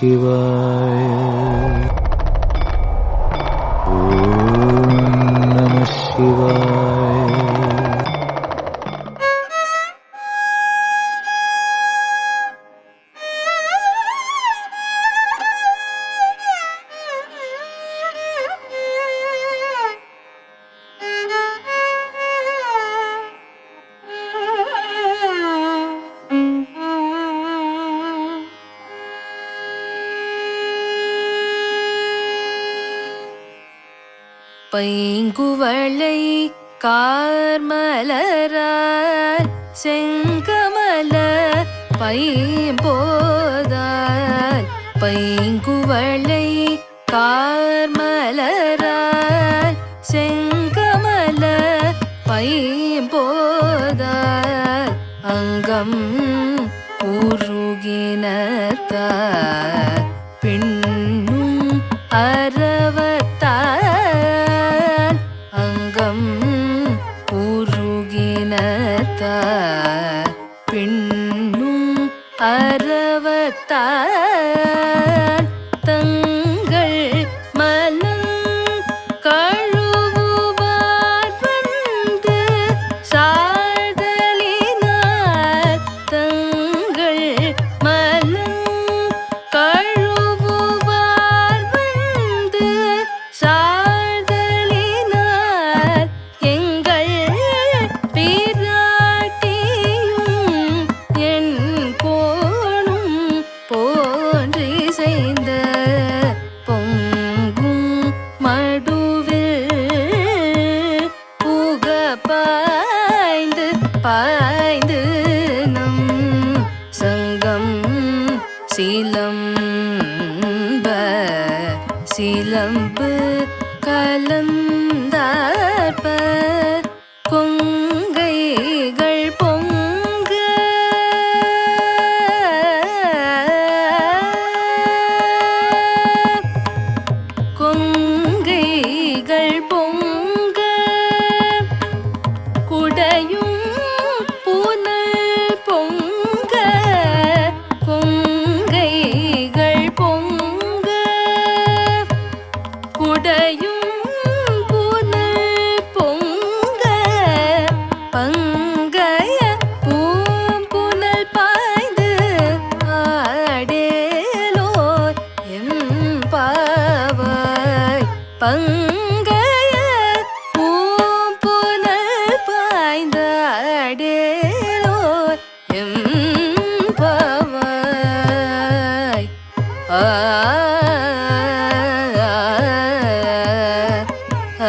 शिवाय। பைங்குவளை கார்மலரால் செங்கமல பைம்போதால் பைங்குவளை கார்மலரால் செங்கமல பைம்போதால் அங்கம் உருகினத்தால் அரவத்தார் சிலம்ப சிலம்பு கலந்து அங்கய பூம்புனல் பாய்ந்து ஆடேலோர் எம் பாவாய். பங்கய பூம்புனல் பாய்ந்து ஆடேலோர் எம் பாவாய். ஆ ஆ ஆ.